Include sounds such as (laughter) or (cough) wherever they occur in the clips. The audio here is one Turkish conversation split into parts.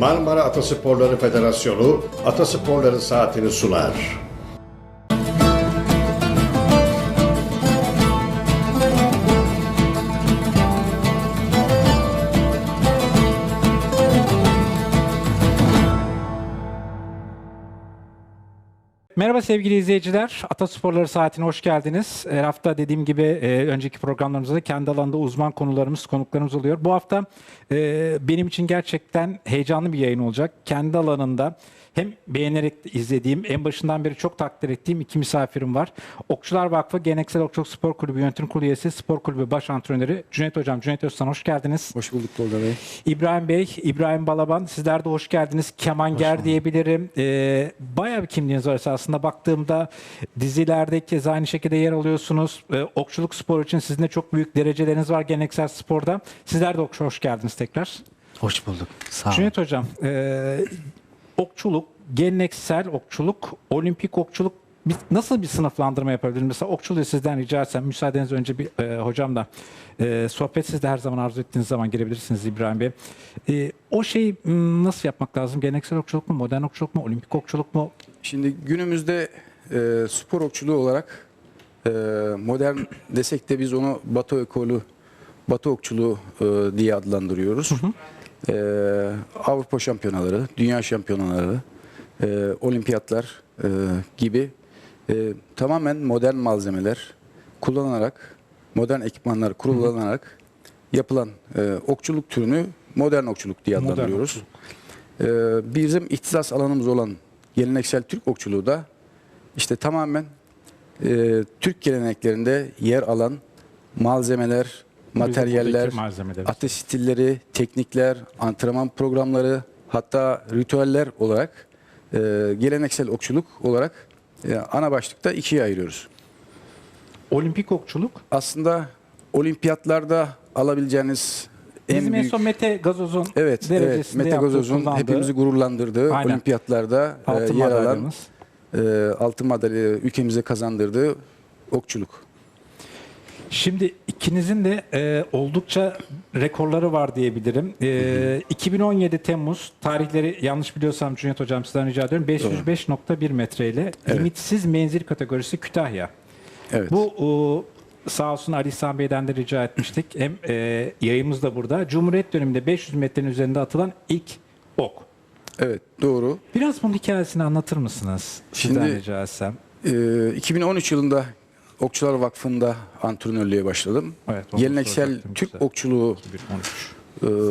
Marmara Atasporları Federasyonu Atasporları Saatini sunar. Merhaba sevgili izleyiciler. Atasporları Saati'ne hoş geldiniz. Her hafta dediğim gibi e, önceki programlarımızda da kendi alanında uzman konularımız, konuklarımız oluyor. Bu hafta e, benim için gerçekten heyecanlı bir yayın olacak. Kendi alanında hem beğenerek izlediğim, en başından beri çok takdir ettiğim iki misafirim var. Okçular Vakfı Geleneksel Okçuluk Spor Kulübü Yönetim Kurulu üyesi, Spor Kulübü Baş Antrenörü Cüneyt Hocam. Cüneyt Öztan hoş geldiniz. Hoş bulduk Tolga Bey. İbrahim Bey, İbrahim Balaban sizler de hoş geldiniz. Kemanger diyebilirim. Ee, bayağı bir kimliğiniz var esasında. Baktığımda dizilerde kez aynı şekilde yer alıyorsunuz. Ee, okçuluk spor için sizin de çok büyük dereceleriniz var geleneksel sporda. Sizler de okçu hoş geldiniz tekrar. Hoş bulduk. Sağ olun. Cüneyt Hocam, e, okçuluk, geleneksel okçuluk, olimpik okçuluk biz nasıl bir sınıflandırma yapabiliriz? Mesela okçuluğu sizden rica etsem, müsaadeniz önce bir e, hocam da e, sohbet siz de her zaman arzu ettiğiniz zaman girebilirsiniz İbrahim Bey. E, o şeyi nasıl yapmak lazım? Geleneksel okçuluk mu, modern okçuluk mu, olimpik okçuluk mu? Şimdi günümüzde e, spor okçuluğu olarak e, modern desek de biz onu Batı ekolü, Batı okçuluğu e, diye adlandırıyoruz. E, Avrupa şampiyonaları, dünya şampiyonaları, e, olimpiyatlar e, gibi e, tamamen modern malzemeler kullanarak, modern ekipmanlar kullanarak yapılan e, okçuluk türünü modern okçuluk diye Modern adlandırıyoruz. Ee, bizim ihtisas alanımız olan geleneksel Türk okçuluğu da işte tamamen e, Türk geleneklerinde yer alan malzemeler, materyaller, atış stilleri, teknikler, antrenman programları hatta ritüeller olarak e, geleneksel okçuluk olarak e, ana başlıkta ikiye ayırıyoruz. Olimpik okçuluk. Aslında olimpiyatlarda alabileceğiniz en Bizim en büyük son Mete Gazoz'un Evet, evet. Mete kullandığı hepimizi gururlandırdığı Aynen. olimpiyatlarda e, altın yer alan e, altın madalya ülkemize kazandırdığı okçuluk. Şimdi ikinizin de e, oldukça rekorları var diyebilirim. E, 2017 Temmuz tarihleri yanlış biliyorsam Cüneyt Hocam sizden rica ediyorum. 505.1 metreyle Evet. limitsiz menzil kategorisi Kütahya. Evet. Bu o, sağ olsun Ali İhsan Bey'den de rica etmiştik. Hem e, yayımız da burada. Cumhuriyet döneminde 500 metrenin üzerinde atılan ilk ok. Evet, doğru. Biraz bunun hikayesini anlatır mısınız? Sizden Şimdi- rica etsem. E, 2013 yılında Okçular Vakfı'nda antrenörlüğe başladım. Evet, Geleneksel Türk size. okçuluğu 2013.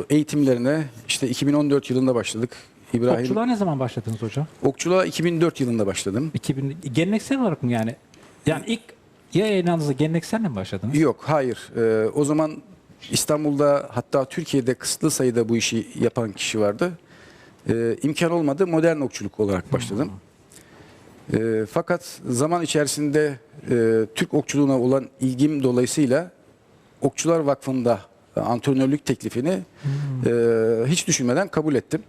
e, eğitimlerine işte 2014 yılında başladık. İbrahim Okçuluğa ne zaman başladınız hocam? Okçuluğa 2004 yılında başladım. 2000 geleneksel olarak mı yani? Yani ilk ya yayınlarınızda gelenekselle mi başladınız? Yok, hayır. Ee, o zaman İstanbul'da hatta Türkiye'de kısıtlı sayıda bu işi yapan kişi vardı. Ee, imkan olmadı. Modern okçuluk olarak başladım. Ee, fakat zaman içerisinde e, Türk okçuluğuna olan ilgim dolayısıyla Okçular Vakfı'nda antrenörlük teklifini e, hiç düşünmeden kabul ettim.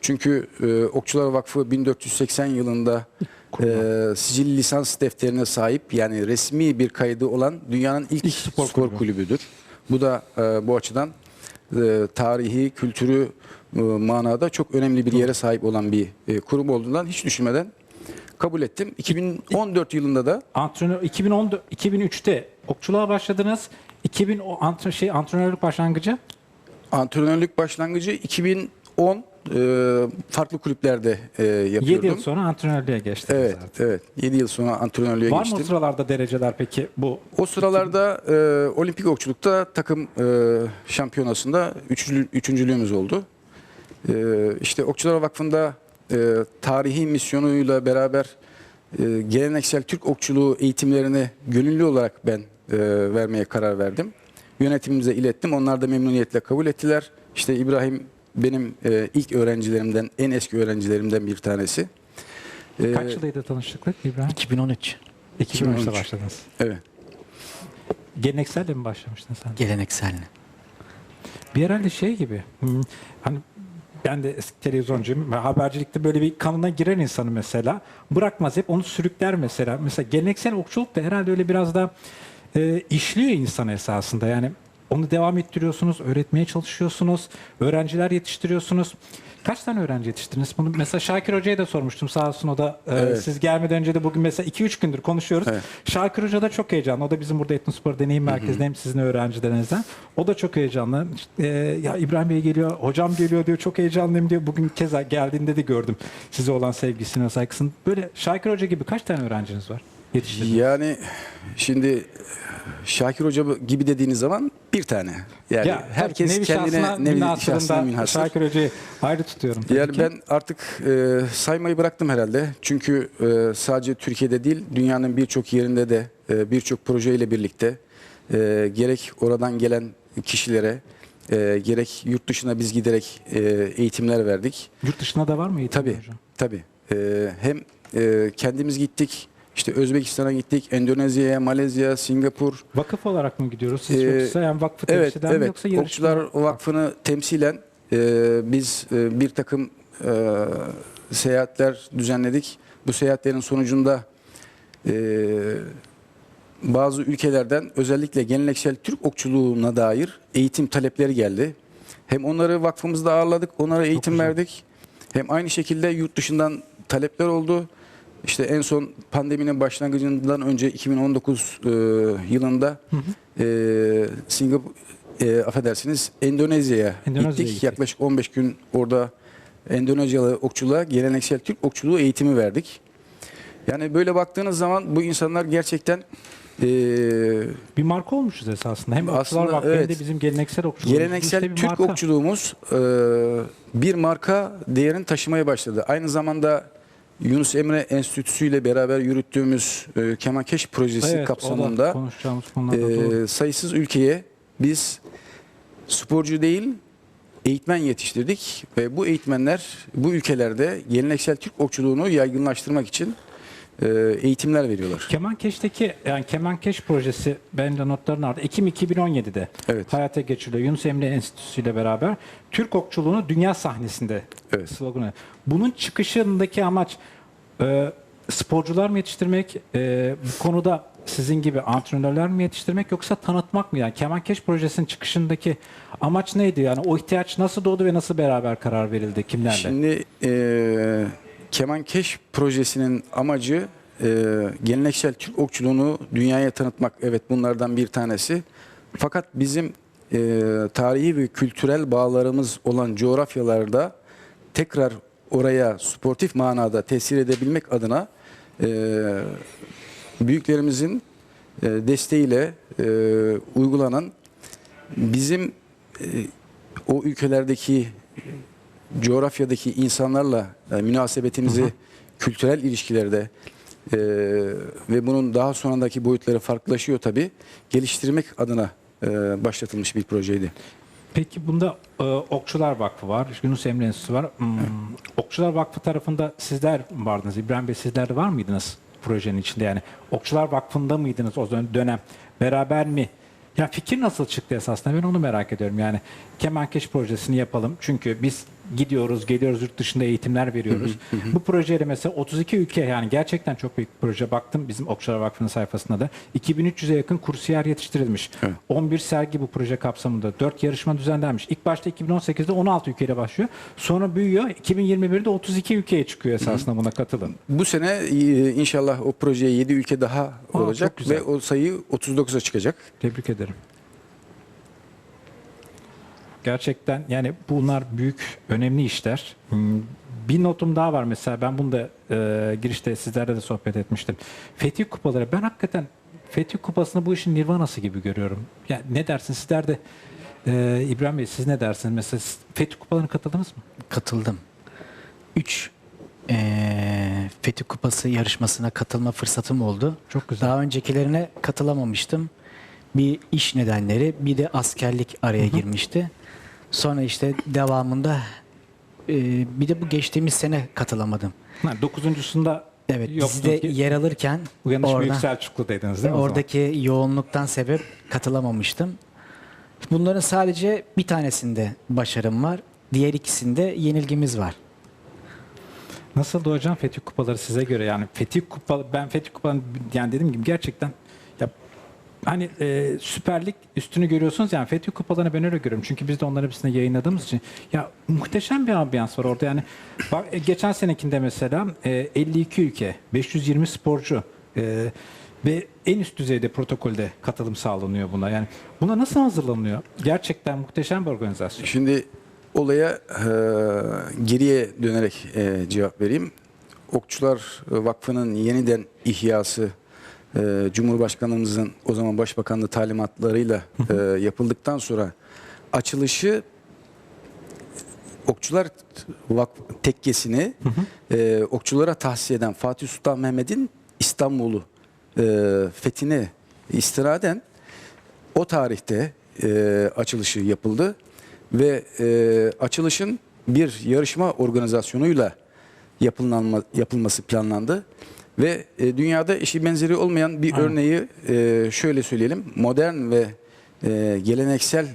Çünkü e, Okçular Vakfı 1480 yılında e, sicil lisans defterine sahip yani resmi bir kaydı olan dünyanın ilk, İlk spor spor, kulübü. kulübüdür. Bu da e, bu açıdan e, tarihi, kültürü e, manada çok önemli bir yere sahip olan bir e, kurum olduğundan hiç düşünmeden kabul ettim. 2014 yılında da Antrenör 2014 2003'te okçuluğa başladınız. 2000 o antren şey antrenörlük başlangıcı antrenörlük başlangıcı 2010 e, farklı kulüplerde e, 7 yapıyordum. yıl sonra antrenörlüğe geçtiniz Evet, zaten. evet. 7 yıl sonra antrenörlüğe Var mı o geçtim. sıralarda dereceler peki bu? O sıralarda e, olimpik okçulukta takım e, şampiyonasında üçüncü, üçüncülüğümüz oldu. E, işte Okçular Vakfı'nda e, tarihi misyonuyla beraber e, geleneksel Türk okçuluğu eğitimlerini gönüllü olarak ben e, vermeye karar verdim. Yönetimimize ilettim. Onlar da memnuniyetle kabul ettiler. İşte İbrahim benim e, ilk öğrencilerimden, en eski öğrencilerimden bir tanesi. E, Kaç yılıydı tanışıklık İbrahim? 2013 2013'te 2013. başladınız. Evet. Gelenekselle mi başlamıştın sen? geleneksel. Bir herhalde şey gibi. hmm, Hani ben de eski televizyoncuyum ve habercilikte böyle bir kanına giren insanı mesela bırakmaz hep onu sürükler mesela. Mesela geleneksel okçuluk da herhalde öyle biraz da e, işliyor insan esasında. Yani onu devam ettiriyorsunuz, öğretmeye çalışıyorsunuz, öğrenciler yetiştiriyorsunuz. Kaç tane öğrenci yetiştirdiniz? Bunu mesela Şakir Hoca'ya da sormuştum sağ olsun o da e, Evet. siz gelmeden önce de bugün mesela 2-3 gündür konuşuyoruz. Evet. Şakir Hoca da çok heyecanlı. O da bizim burada Etnospor Deneyim Merkezi'nde hem sizin öğrencilerinizden. O da çok heyecanlı. E, ya İbrahim Bey geliyor, hocam geliyor diyor. Çok heyecanlıyım diyor. Bugün keza geldiğinde de gördüm size olan sevgisini, saygısını. Böyle Şakir Hoca gibi kaç tane öğrenciniz var? Yetiştirdiniz. Yani şimdi Şakir Hoca gibi dediğiniz zaman bir tane. Yani Ya, herkes nevi kendine şahsına nevi şahsına münhasırında münhasır. Şakir Hoca'yı ayrı tutuyorum. Yani ki. ben artık e, saymayı bıraktım herhalde. Çünkü e, sadece Türkiye'de değil, dünyanın birçok yerinde de e, birçok projeyle birlikte e, gerek oradan gelen kişilere, e, gerek yurt dışına biz giderek e, eğitimler verdik. Yurt dışında da var mı eğitim Tabii, hocam? tabii. E, hem e, kendimiz gittik, işte Özbekistan'a gittik, Endonezya'ya, Malezya, Singapur. Vakıf olarak mı gidiyoruz? Siz Ee, yoksa yani vakfı Evet, temsilen mi evet. yoksa yarışma? Okçular Vakfı'nı temsilen e, biz e, bir takım e, seyahatler düzenledik. Bu seyahatlerin sonucunda e, bazı ülkelerden özellikle geleneksel Türk okçuluğuna dair eğitim talepleri geldi. Hem onları vakfımızda ağırladık, onlara eğitim verdik. Hem aynı şekilde yurt dışından talepler oldu. İşte en son pandeminin başlangıcından önce 2019 e, yılında e, Singapur e, affedersiniz Endonezya'ya Endonezya'ya gittik. gittik. Yaklaşık 15 gün orada Endonezyalı okçuluğa geleneksel Türk okçuluğu eğitimi verdik. Yani böyle baktığınız zaman bu insanlar gerçekten e, Bir marka olmuşuz esasında. Hem Okçular Aslında Vakfı hem evet. de bizim geleneksel okçuluğumuz. Geleneksel İşte Türk marka. okçuluğumuz e, bir marka değerini taşımaya başladı. Aynı zamanda Yunus Emre Enstitüsü ile beraber yürüttüğümüz e, Kemankeş projesi Evet, o da kapsamında konuşacağımız konulardan e, sayısız ülkeye biz sporcu değil eğitmen yetiştirdik ve bu eğitmenler bu ülkelerde geleneksel Türk okçuluğunu yaygınlaştırmak için e, eğitimler veriyorlar. Kemankeş'teki yani Kemankeş projesi benim de notların ardı. Ekim 2017'de Evet. hayata geçiriliyor. Yunus Emre Enstitüsü ile beraber Türk okçuluğunu dünya sahnesinde Evet. sloganı. Bunun çıkışındaki amaç e, sporcular mı yetiştirmek, e, bu konuda sizin gibi antrenörler mi yetiştirmek yoksa tanıtmak mı? Yani Kemankeş projesinin çıkışındaki amaç neydi? Yani o ihtiyaç nasıl doğdu ve nasıl beraber karar verildi? Kimlerle? Şimdi e, Kemankeş projesinin amacı e, geleneksel Türk okçuluğunu dünyaya tanıtmak. Evet bunlardan bir tanesi. Fakat bizim e, tarihi ve kültürel bağlarımız olan coğrafyalarda tekrar oraya sportif manada tesir edebilmek adına e, büyüklerimizin e, desteğiyle e, uygulanan bizim e, o ülkelerdeki coğrafyadaki insanlarla e, münasebetimizi kültürel ilişkilerde e, ve bunun daha sonrandaki boyutları farklılaşıyor tabii geliştirmek adına e, başlatılmış bir projeydi. Peki bunda e, Okçular Vakfı var, Yunus Emre Enstitüsü var. Hmm, Okçular Vakfı tarafında sizler vardınız. İbrahim Bey sizler de var mıydınız projenin içinde? Yani Okçular Vakfı'nda mıydınız o dön- dönem? Beraber mi? Ya fikir nasıl çıktı esasında? Ben onu merak ediyorum. Yani Kemankeş projesini yapalım. Çünkü biz gidiyoruz, geliyoruz yurt dışında eğitimler veriyoruz. Bu projeyle mesela 32 ülke yani gerçekten çok büyük bir proje. Baktım bizim Okçular Vakfı'nın sayfasında da 2300'e yakın kursiyer yetiştirilmiş. 11 sergi bu proje kapsamında. 4 yarışma düzenlenmiş. İlk başta 2018'de 16 ülkeyle başlıyor. Sonra büyüyor. 2021'de 32 ülkeye çıkıyor esasında buna katılın. Bu sene e, inşallah o projeye 7 ülke daha çok olacak ve o sayı 39'a çıkacak. Tebrik ederim. Gerçekten yani bunlar büyük, önemli işler. Hmm, Bir notum daha var mesela ben bunu da e, girişte sizlerle de sohbet etmiştim. Fetih kupaları ben hakikaten Fetih kupasını bu işin nirvanası gibi görüyorum. Yani ne dersin sizler de e, İbrahim Bey siz ne dersiniz? Mesela Fetih kupalarına katıldınız mı? Katıldım. 3 eee Fethi Kupası yarışmasına katılma fırsatım oldu. Çok güzel. Daha öncekilerine katılamamıştım. Bir iş nedenleri, bir de askerlik araya girmişti. Sonra işte devamında eee, bir de bu geçtiğimiz sene katılamadım. Ha, dokuzuncusunda Evet, yoktunuz dizide ki yer alırken uyanış orada, Büyük Selçuklu'daydınız değil mi? oradaki yoğunluktan sebep katılamamıştım. Bunların sadece bir tanesinde başarım var. Diğer ikisinde yenilgimiz var. Nasıldı hocam Fetih Kupaları size göre? Yani Fetih Kupa ben Fetih Kupaları yani dediğim gibi gerçekten ya hani e, Süper Lig üstünü görüyorsunuz yani Fetih Kupalarını ben öyle görüyorum. Çünkü biz de onları hepsini yayınladığımız için ya muhteşem bir ambiyans var orada yani. Bak e, geçen senekinde mesela e, 52 ülke, 520 sporcu e, ve en üst düzeyde protokolde katılım sağlanıyor buna. Yani buna nasıl hazırlanıyor? Gerçekten muhteşem bir organizasyon. Şimdi olaya e, geriye dönerek e, cevap vereyim. Okçular Vakfı'nın yeniden ihyası e, Cumhurbaşkanımızın o zaman Başbakanlığı talimatlarıyla e, yapıldıktan sonra açılışı Okçular Vakfı tekkesini e, okçulara tahsis eden Fatih Sultan Mehmet'in İstanbul'u e, fethine istinaden o tarihte e, açılışı yapıldı ve e, açılışın bir yarışma organizasyonuyla yapılması planlandı ve e, dünyada eşi benzeri olmayan bir örneği e, şöyle söyleyelim modern ve e, geleneksel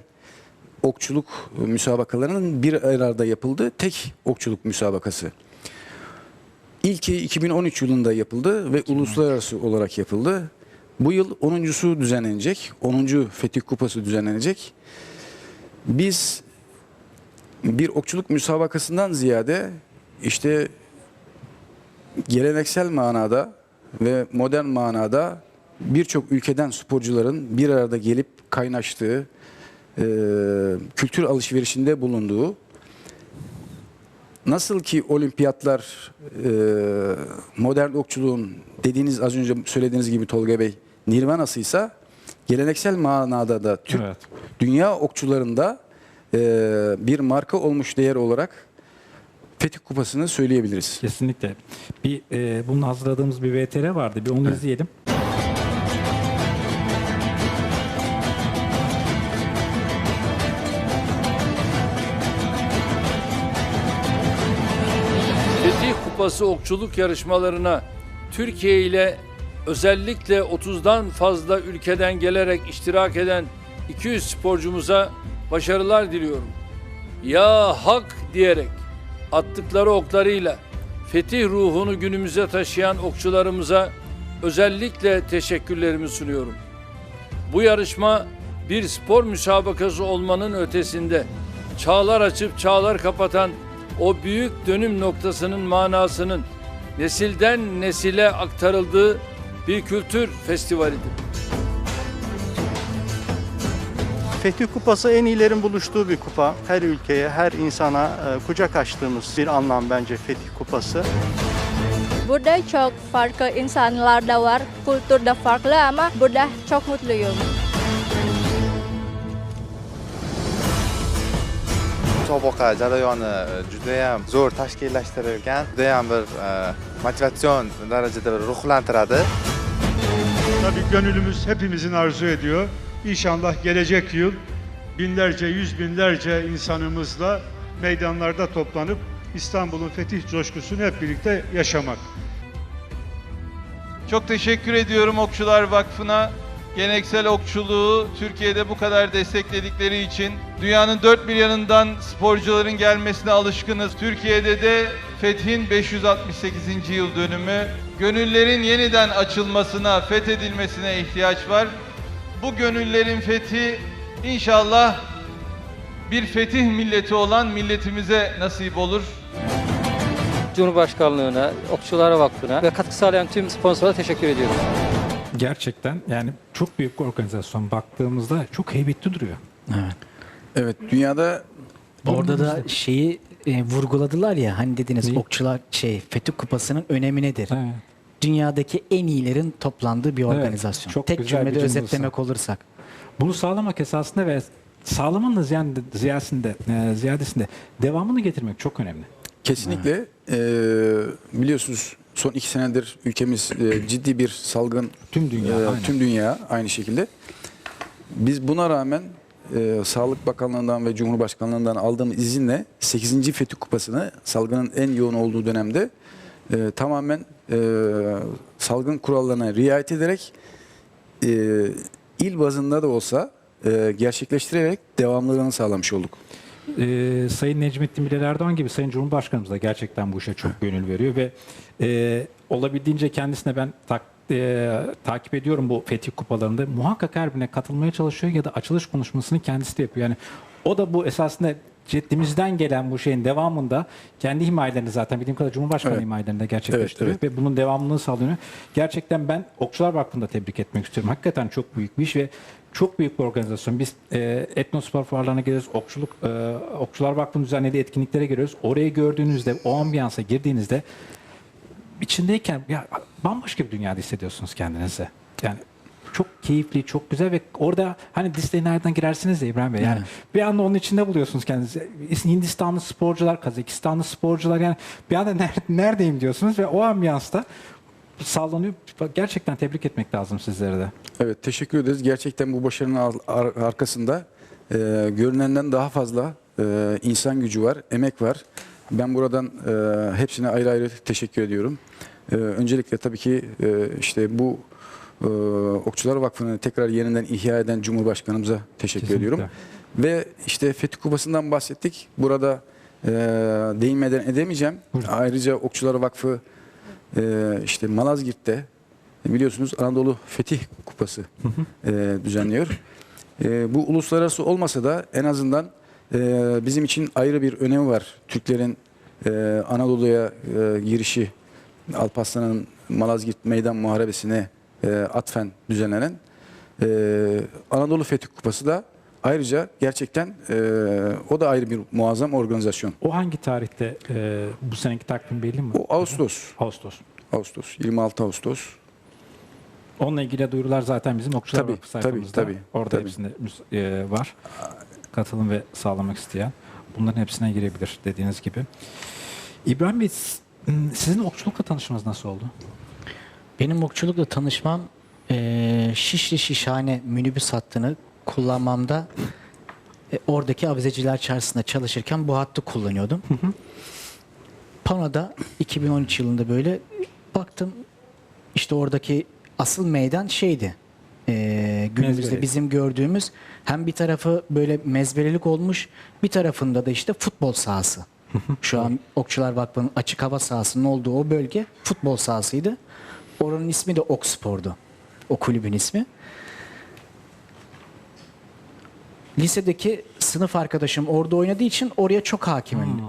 okçuluk müsabakalarının bir arada yapıldığı tek okçuluk müsabakası. İlki 2013 yılında yapıldı ve uluslararası olarak yapıldı. Bu yıl 10.sü düzenlenecek. 10. Fetih Kupası düzenlenecek. Biz bir okçuluk müsabakasından ziyade işte geleneksel manada ve modern manada birçok ülkeden sporcuların bir arada gelip kaynaştığı, e, kültür alışverişinde bulunduğu Nasıl ki olimpiyatlar e, modern okçuluğun dediğiniz az önce söylediğiniz gibi Tolga Bey nirvanasıysa geleneksel manada da Türk Evet. dünya okçularında e, bir marka olmuş değer olarak Fetih Kupası'nı söyleyebiliriz. Kesinlikle. Bir e, bunun hazırladığımız bir VTR vardı. Bir onu izleyelim. Fetih Kupası okçuluk yarışmalarına Türkiye ile özellikle 30'dan fazla ülkeden gelerek iştirak eden 200 sporcumuza başarılar diliyorum. Ya hak diyerek attıkları oklarıyla fetih ruhunu günümüze taşıyan okçularımıza özellikle teşekkürlerimi sunuyorum. Bu yarışma bir spor müsabakası olmanın ötesinde çağlar açıp çağlar kapatan o büyük dönüm noktasının manasının nesilden nesile aktarıldığı bir kültür festivalidir. Fetih Kupası en iyilerin buluştuğu bir kupa. Her ülkeye, her insana e, kucak açtığımız bir anlam bence Fetih Kupası. Burada çok farklı insanlar da var, kültür de farklı ama burada çok mutluyum. musobaqa jarayoni e, judayam zo'r tashkillashtirilgan judayam bir e, motivatsion darajada bir ruhlantiradi Tabii gönlümüz hepimizin arzu ediyor. İnşallah gelecek yıl binlerce, yüz binlerce insanımızla meydanlarda toplanıp İstanbul'un fetih coşkusunu hep birlikte yaşamak. Çok teşekkür ediyorum Okçular Vakfı'na. Geleneksel okçuluğu Türkiye'de bu kadar destekledikleri için. Dünyanın dört bir yanından sporcuların gelmesine alışkınız. Türkiye'de de Fethin 568. yıl dönümü. Gönüllerin yeniden açılmasına, fethedilmesine ihtiyaç var. Bu gönüllerin fethi inşallah bir fetih milleti olan milletimize nasip olur. Cumhurbaşkanlığına, Okçular Vakfı'na ve katkı sağlayan tüm sponsorlara teşekkür ediyorum. Gerçekten yani çok büyük bir organizasyon. Baktığımızda çok heybetli duruyor. Evet. Evet dünyada Orada da şeyi e, vurguladılar ya hani dediniz Neyi? okçular şey Fetih Kupası'nın önemi nedir? Evet. Dünyadaki en iyilerin toplandığı bir organizasyon. çok Tek güzel bir cümlede cümle özetlemek olursak. Bunu sağlamak esasında ve sağlamanın ziyade, ziyasinde, e, ziyadesinde devamını getirmek çok önemli. Kesinlikle. Ee, biliyorsunuz son iki senedir ülkemiz e, ciddi bir salgın. Tüm dünya, e, aynen. tüm dünya aynı şekilde. Biz buna rağmen e, Sağlık Bakanlığı'ndan ve Cumhurbaşkanlığı'ndan aldığımız izinle 8. Fetih Kupası'nı salgının en yoğun olduğu dönemde e, tamamen e, salgın kurallarına riayet ederek e, il bazında da olsa e, gerçekleştirerek devamlılığını sağlamış olduk. e, Sayın Necmettin Bilal Erdoğan gibi Sayın Cumhurbaşkanımız da gerçekten bu işe çok gönül veriyor ve e, olabildiğince kendisine ben tak, e, takip ediyorum bu Fetih Kupalarında. Muhakkak her birine katılmaya çalışıyor ya da açılış konuşmasını kendisi de yapıyor. Yani o da bu esasında ceddimizden gelen bu şeyin devamında kendi himayelerini zaten bildiğim kadarıyla Cumhurbaşkanı Evet. himayelerini de gerçekleştiriyor Evet, ve bunun devamlılığını sağlıyor. Gerçekten ben Okçular Vakfı'nı da tebrik etmek istiyorum. Hakikaten çok büyük bir iş ve çok büyük bir organizasyon. Biz e, etnospor fuarlarına geliyoruz. Okçuluk, e, Okçular Vakfı'nın düzenlediği etkinliklere giriyoruz. Orayı gördüğünüzde, o ambiyansa girdiğinizde içindeyken ya bambaşka bir dünyada hissediyorsunuz kendinizi. Yani çok keyifli, çok güzel ve orada hani Disney nereden girersiniz de İbrahim Bey. Yani Evet. bir anda onun içinde buluyorsunuz kendinizi. Hindistanlı sporcular, Kazakistanlı sporcular yani bir anda "Ner- neredeyim diyorsunuz ve o ambiyansta sallanıyor. Gerçekten tebrik etmek lazım sizlere de. Evet teşekkür ederiz. Gerçekten bu başarının ar- ar- arkasında e, görünenden daha fazla e, insan gücü var, emek var. Ben buradan e, hepsine ayrı ayrı teşekkür ediyorum. E, öncelikle tabii ki e, işte bu e, Okçular Vakfı'nı tekrar yeniden ihya eden Cumhurbaşkanımıza teşekkür Kesinlikle. ediyorum. Ve işte Fethi Kupası'ndan bahsettik. Burada e, değinmeden edemeyeceğim. Ayrıca Okçular Vakfı e, işte Malazgirt'te biliyorsunuz Anadolu Fetih Kupası e, düzenliyor. E, bu uluslararası olmasa da en azından e, bizim için ayrı bir önemi var. Türklerin e, Anadolu'ya e, girişi Alparslan'ın Malazgirt Meydan Muharebesi'ne e, atfen düzenlenen e, Anadolu Fetih Kupası da ayrıca gerçekten e, o da ayrı bir muazzam organizasyon. O hangi tarihte e, bu seneki takvim belli mi? O Ağustos. Ağustos. Ağustos. 26 Ağustos. Onunla ilgili duyurular zaten bizim Okçular Tabii, Vakfı tabii, sayfamızda. tabii, Orada tabii. hepsinde e, var. Katılım ve sağlamak isteyen. Bunların hepsine girebilir dediğiniz gibi. İbrahim Bey sizin okçulukla tanışmanız nasıl oldu? Benim okçulukla tanışmam eee Şişli Şişhane minibüs hattını kullanmamda e, oradaki avizeciler çarşısında çalışırken bu hattı kullanıyordum. Pano'da 2013 yılında böyle baktım işte oradaki asıl meydan şeydi. Eee günümüzde Mezbere. bizim gördüğümüz hem bir tarafı böyle mezberelik olmuş bir tarafında da işte futbol sahası. Şu an Okçular Vakfı'nın açık hava sahasının olduğu o bölge futbol sahasıydı. Oranın ismi de Okspor'du. O kulübün ismi. Lisedeki sınıf arkadaşım orada oynadığı için oraya çok hakimim.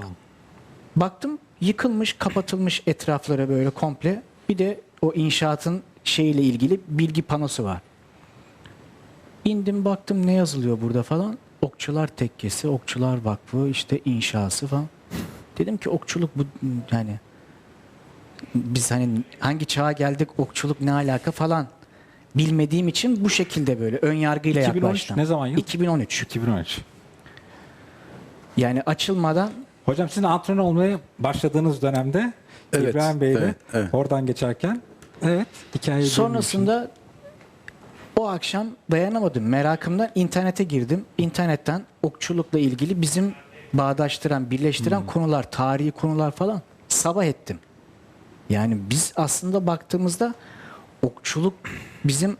Baktım yıkılmış, kapatılmış etrafları böyle komple. Bir de o inşaatın şeyle ilgili bilgi panosu var. İndim baktım ne yazılıyor burada falan. Okçular Tekkesi, Okçular Vakfı, işte inşası falan. Dedim ki okçuluk bu yani biz hani hangi çağa geldik okçuluk ne alaka falan bilmediğim için bu şekilde böyle ön yargıyla 2013 yaklaştım. ne zaman yıl? 2013. 2013. Yani açılmadan Hocam sizin antrenör olmaya başladığınız dönemde Evet, İbrahim Bey'le evet, evet. oradan geçerken evet hikayeyi sonrasında o akşam dayanamadım. Merakımdan internete girdim. İnternetten okçulukla ilgili bizim bağdaştıran, birleştiren konular, tarihi konular falan sabah ettim. Yani biz aslında baktığımızda okçuluk bizim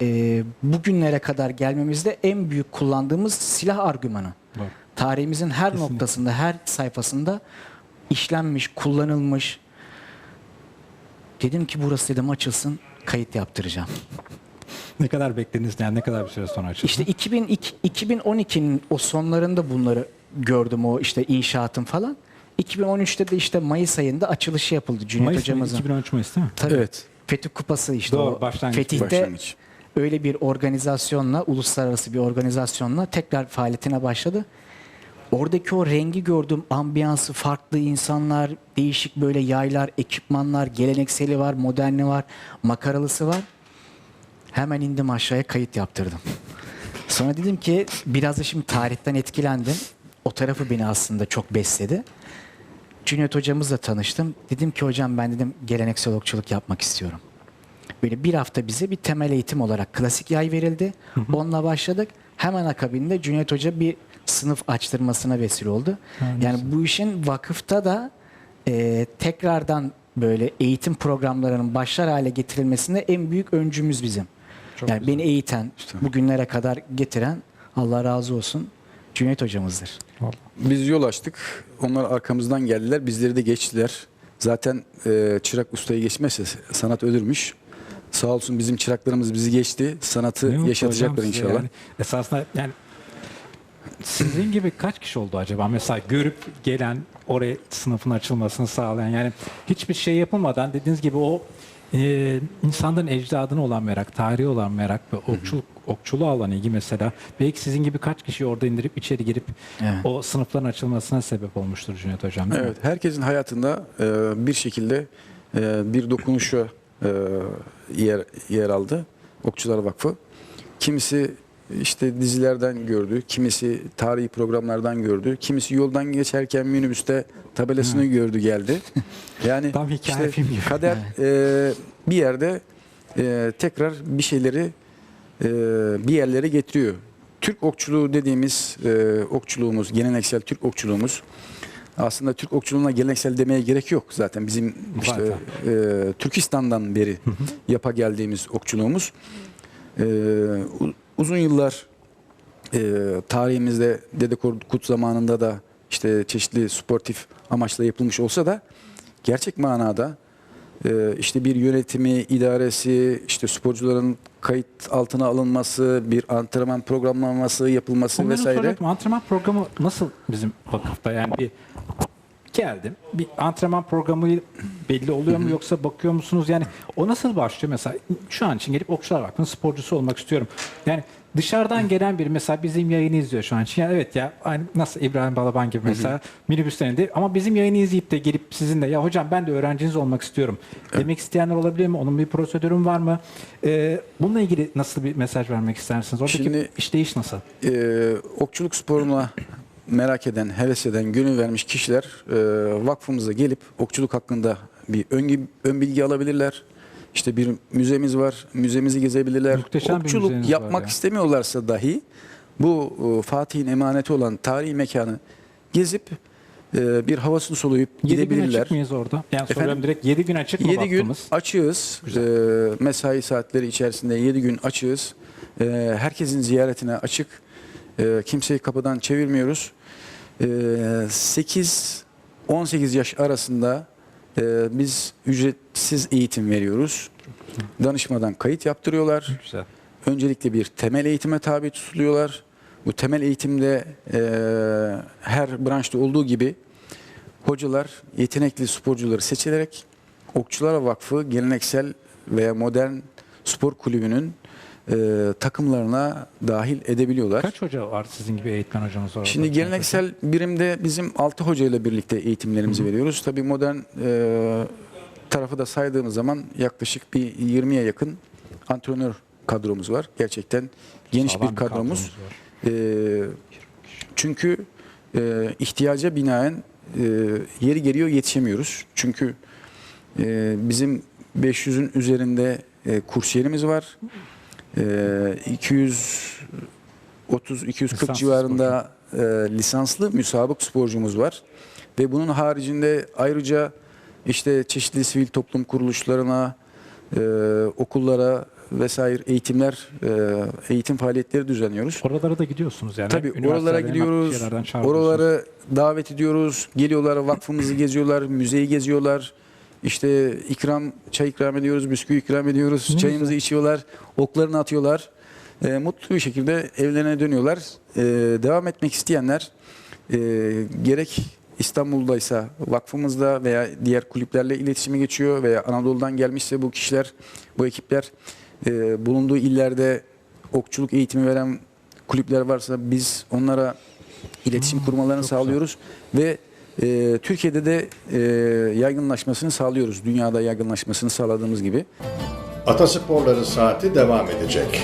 e, bugünlere kadar gelmemizde en büyük kullandığımız silah argümanı. Doğru. Tarihimizin her noktasında, her sayfasında işlenmiş, kullanılmış. Dedim ki burası dedim açılsın, kayıt yaptıracağım. (laughs) ne kadar beklediniz yani ne kadar bir süre sonra açıldı? İşte 2002, 2012'nin o sonlarında bunları gördüm o işte inşaatın falan. 2013'te de işte Mayıs ayında açılışı yapıldı Cüneyt Mayıs mı? hocamızın. 2013 Mayıs değil mi? Tabii. Evet. Fetih Kupası işte Doğru, o. başlangıç, Fetih'te başlangıç. öyle bir organizasyonla, uluslararası bir organizasyonla tekrar faaliyetine başladı. Oradaki o rengi gördüm, ambiyansı, farklı insanlar, değişik böyle yaylar, ekipmanlar, gelenekseli var, moderni var, makaralısı var. Hemen indim aşağıya kayıt yaptırdım. Sonra dedim ki biraz da şimdi tarihten etkilendim. O tarafı beni aslında çok besledi. Cüneyt hocamızla tanıştım. Dedim ki hocam ben dedim geleneksel okçuluk yapmak istiyorum. Böyle bir hafta bize bir temel eğitim olarak klasik yay verildi. Onunla başladık. Hemen akabinde Cüneyt Hoca bir sınıf açtırmasına vesile oldu. Yani bu işin vakıfta da e, tekrardan böyle eğitim programlarının başlar hale getirilmesinde en büyük öncümüz bizim. yani beni eğiten, bugünlere kadar getiren Allah razı olsun Cüneyt hocamızdır. Biz yol açtık. Onlar arkamızdan geldiler. Bizleri de geçtiler. Zaten e, çırak ustayı geçmezse sanat ölürmüş. Sağ olsun bizim çıraklarımız bizi geçti. Sanatı Ne mutlu yaşatacaklar hocam size inşallah. Yani. Esasında yani sizin gibi kaç kişi oldu acaba? Mesela görüp gelen oraya sınıfın açılmasını sağlayan yani hiçbir şey yapılmadan dediğiniz gibi o e, insanların ecdadına olan merak, tarihi olan merak ve okçuluk, okçuluğa olan ilgi mesela belki sizin gibi kaç kişi orada indirip içeri girip Evet. o sınıfların açılmasına sebep olmuştur Cüneyt Hocam. değil mi? Evet, herkesin hayatında e, bir şekilde e, bir dokunuşu e, yer yer aldı. Okçular Vakfı. Kimisi işte dizilerden gördü, kimisi tarihi programlardan gördü, kimisi yoldan geçerken minibüste tabelasını gördü geldi. (laughs) Yani Tam hikaye film gibi. kader e, bir yerde e, tekrar bir şeyleri e, bir yerlere getiriyor. Türk okçuluğu dediğimiz e, okçuluğumuz, geleneksel Türk okçuluğumuz aslında Türk okçuluğuna geleneksel demeye gerek yok zaten bizim işte e, Türkistan'dan beri yapa geldiğimiz okçuluğumuz e, uzun yıllar e, tarihimizde Dede Korkut zamanında da işte çeşitli sportif amaçla yapılmış olsa da gerçek manada e, işte bir yönetimi, idaresi, işte sporcuların kayıt altına alınması, bir antrenman programlanması yapılması Onları vesaire. soracaktım. Antrenman programı nasıl bizim vakıfta? Yani bir geldim. Bir antrenman programı belli oluyor mu yoksa bakıyor musunuz? Yani o nasıl başlıyor mesela? Şu an için gelip Okçular Vakfı'nın sporcusu olmak istiyorum. Yani dışarıdan gelen biri mesela bizim yayını izliyor şu an için. Yani evet ya aynı nasıl İbrahim Balaban gibi mesela minibüsten indi. Ama bizim yayını izleyip de gelip sizinle ya hocam ben de öğrenciniz olmak istiyorum demek isteyenler olabilir mi? Onun bir prosedürün var mı? Ee, bununla ilgili nasıl bir mesaj vermek istersiniz? Oradaki Şimdi- işleyiş nasıl? e, okçuluk sporuna merak eden, heves eden, gönül vermiş kişiler e, vakfımıza gelip okçuluk hakkında bir ön, ön bilgi alabilirler. İşte bir müzemiz var, müzemizi gezebilirler. Muhteşem okçuluk yapmak ya. istemiyorlarsa dahi bu e, Fatih'in emaneti olan tarihi mekanı gezip e, bir havasını soluyup 7 gün gidebilirler. açık mıyız orada? Yani Efendim? soruyorum direkt 7 gün açık mı 7 gün açığız. Ee, mesai saatleri içerisinde 7 gün açığız. Ee, herkesin ziyaretine açık. Ee, kimseyi kapıdan çevirmiyoruz. Ee, 8 18 yaş arasında e, biz ücretsiz eğitim veriyoruz. Danışmadan kayıt yaptırıyorlar. Güzel. Öncelikle bir temel eğitime tabi tutuluyorlar. Bu temel eğitimde e, her branşta olduğu gibi hocalar yetenekli sporcuları seçilerek Okçular Vakfı geleneksel veya modern spor kulübünün e, takımlarına dahil edebiliyorlar. Kaç hoca var sizin gibi eğitmen hocamız orada? Şimdi geleneksel birimde bizim 6 hoca ile birlikte eğitimlerimizi veriyoruz. Tabii modern e, tarafı da saydığımız zaman yaklaşık bir 20'ye yakın antrenör kadromuz var. Gerçekten geniş Sağlam bir kadromuz. var. E, çünkü e, ihtiyaca binaen e, yeri geliyor yetişemiyoruz. Çünkü e, bizim 500'ün üzerinde e, kursiyerimiz var. E, 230-240 Lisanslı civarında e, lisanslı müsabık sporcumuz var. Ve bunun haricinde ayrıca işte çeşitli sivil toplum kuruluşlarına, e, okullara vesaire eğitimler, e, eğitim faaliyetleri düzenliyoruz. Oralara da gidiyorsunuz yani. Tabii oralara gidiyoruz. Oraları davet ediyoruz. Geliyorlar vakfımızı geziyorlar, müzeyi geziyorlar. İşte ikram, çay ikram ediyoruz, bisküvi ikram ediyoruz. Ne Çayımızı güzel. içiyorlar, oklarını atıyorlar. E, mutlu bir şekilde evlerine dönüyorlar. E, devam etmek isteyenler e, gerek İstanbul'daysa vakfımızda veya diğer kulüplerle iletişime geçiyor veya Anadolu'dan gelmişse bu kişiler, bu ekipler e, bulunduğu illerde okçuluk eğitimi veren kulüpler varsa biz onlara iletişim kurmalarını çok güzel. sağlıyoruz ve e, Türkiye'de de e, yaygınlaşmasını sağlıyoruz. Dünyada yaygınlaşmasını sağladığımız gibi. Atasporları saati devam edecek.